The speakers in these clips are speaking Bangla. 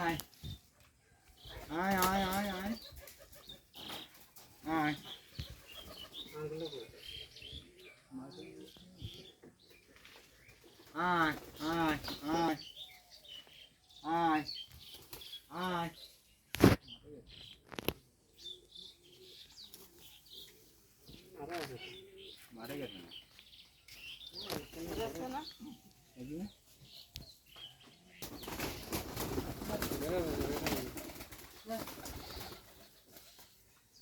আয় আয় আয় আয় আয় আয় আয় আয় আয় আয় আয় মারা গেছে না এদিকে হুম যেটা হয়েছে তো খাতে দিলে ডাক দিলে একটা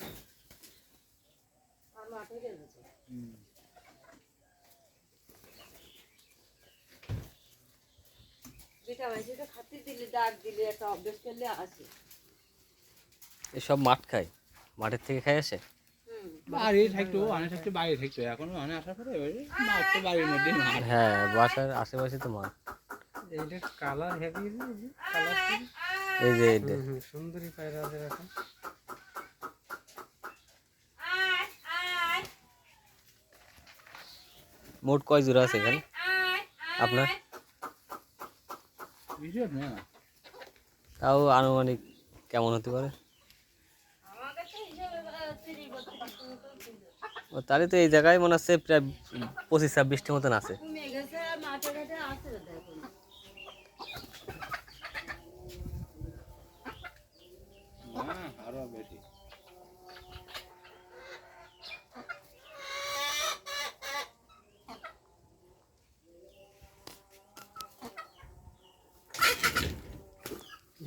অভ্যেস করলে আসে এসব মাঠ খায়? মাঠের থেকে খাই আসে বাড়ি থাকতো অনেক থাকতো বাইরে থাকতো। এখন অনেক আসার পরে তো বাড়ির মধ্যে হ্যাঁ বাসার আশেপাশে তো মাঠ। এইটা কালার হেভি কালার এই যে সুন্দরী পায়রা আছে এখন। মোট কয় জোড়া আছে এখানে? আপনার? তাও আনুমানিক কেমন হতে পারে? তাহলে তো এই জায়গায় মনে হচ্ছে প্রায় পঁচিশ ছাব্বিশটি মতন আছে।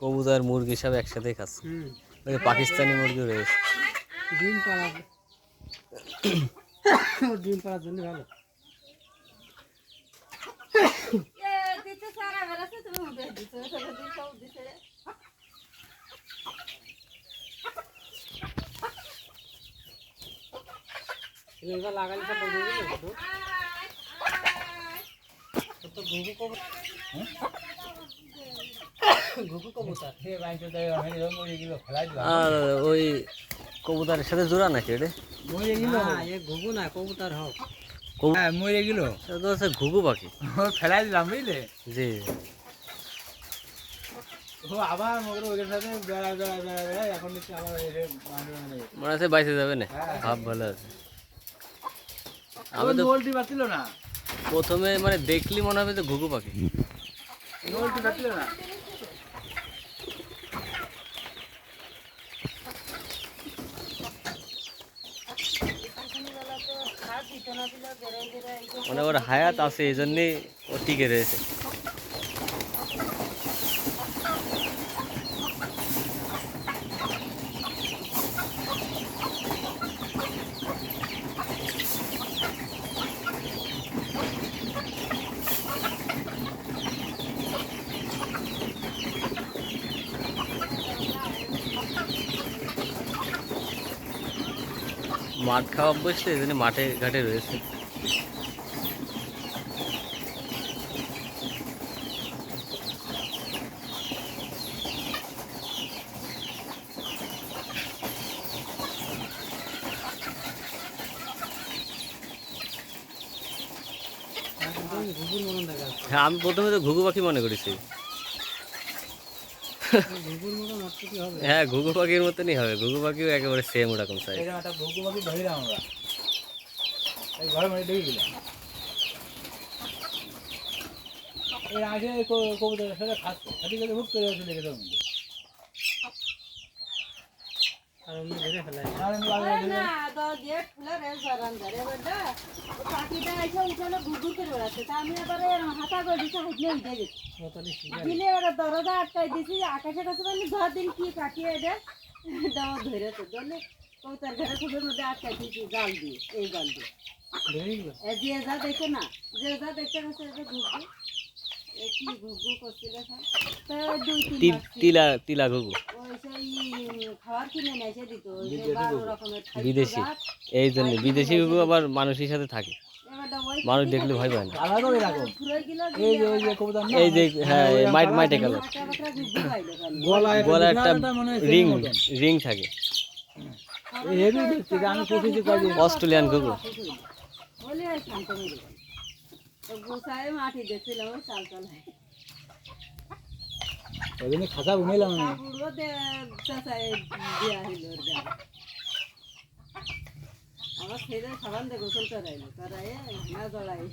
কবুতর মুরগি সব একসাথেই খাচ্ছে। ওই পাকিস্তানি মুরগি রয়েছে। ডিম পাড়া। ডিম পাড়ার জন্য ভালো। এ দিতে সারা বেলাতে তুমি উঠে দিছো সারা দিন সব দিছে এবার লাগালে সব বন্ধ হয়ে গেল তো তো ঘুঘু কবুতর ঘুঘু কবুতর সে বাইকে তো আমি এরকম মরে গেল ফেলাই দিলাম আর ওই কবুতরের সাথে জোড়া নাকি এটা? মরে গেল। ঘুঘু না কবুতর হোক। হ্যাঁ মরে গেল। তো হচ্ছে ঘুঘু পাখি। ফেলাই দিলাম বুঝলে? জি। আবার মগর সাথে বেড়া বেড়া বেড়া বেড়া এখন আবার এসে মাঠে মানে। মনে হচ্ছে বাইসে যাবে না। হ্যাঁ। ভাব ভালো আছে। আমি গোলটি পাচ্ছিল না। প্রথমে মানে দেখলি মনে হবে যে ঘুঘু পাখি। গোলটি বাতিল না। মানে ওর হায়াত আছে এই জন্যে ও টিকে রয়েছে। মাঠ খাওয়া অভ্যস্ত এই জন্য মাঠে ঘাটে রয়েছে। হ্যাঁ আমি প্রথমে তো ঘুঘু পাখি মনে করেছি ঘুঘুর মতন মাত্র কি হবে হ্যাঁ ঘুঘু পাখির মতনই হবে। ঘুঘু পাখিও একেবারে সেম ওরকম সাইজ ভুকু পাখি ধরিলাম আমরা। ঘরে মধ্যে ঢুকে আগে কবুতরের সাথে খাচ্ছে খাটি খাটি হুট করে চলে গেছে দরজা আটকাই দিছি আকাশে কাছে মানে ধর দিন কি কাটিয়ে এটা দাও ধরে তো ধরলে কৌতার ঘরে খুবের মধ্যে আটকাই দিয়েছি জাল দিয়ে এই জাল দিয়ে যে যা দেখে না যে যা দেখতে গেছে তিলা তিলা ঘুঘু বিদেশি এই জন্য বিদেশি ঘুঘু আবার মানুষের সাথে থাকে মানুষ দেখলে ভয় পায় না এই যে ওই যে কবুতর না এই হ্যাঁ মাইট মাইটে গেল গলা একটা মানে রিং রিং থাকে অস্ট্রেলিয়ান ঘুঘু গুছায় মাটি দেখছিলাম ওই চাল চাল ওই জন্য খাঁচা আমি। চাচায় দিয়া হইল ওর আমার ছেলে সাবান দিয়ে গোসল করাইলো করাই না জড়াই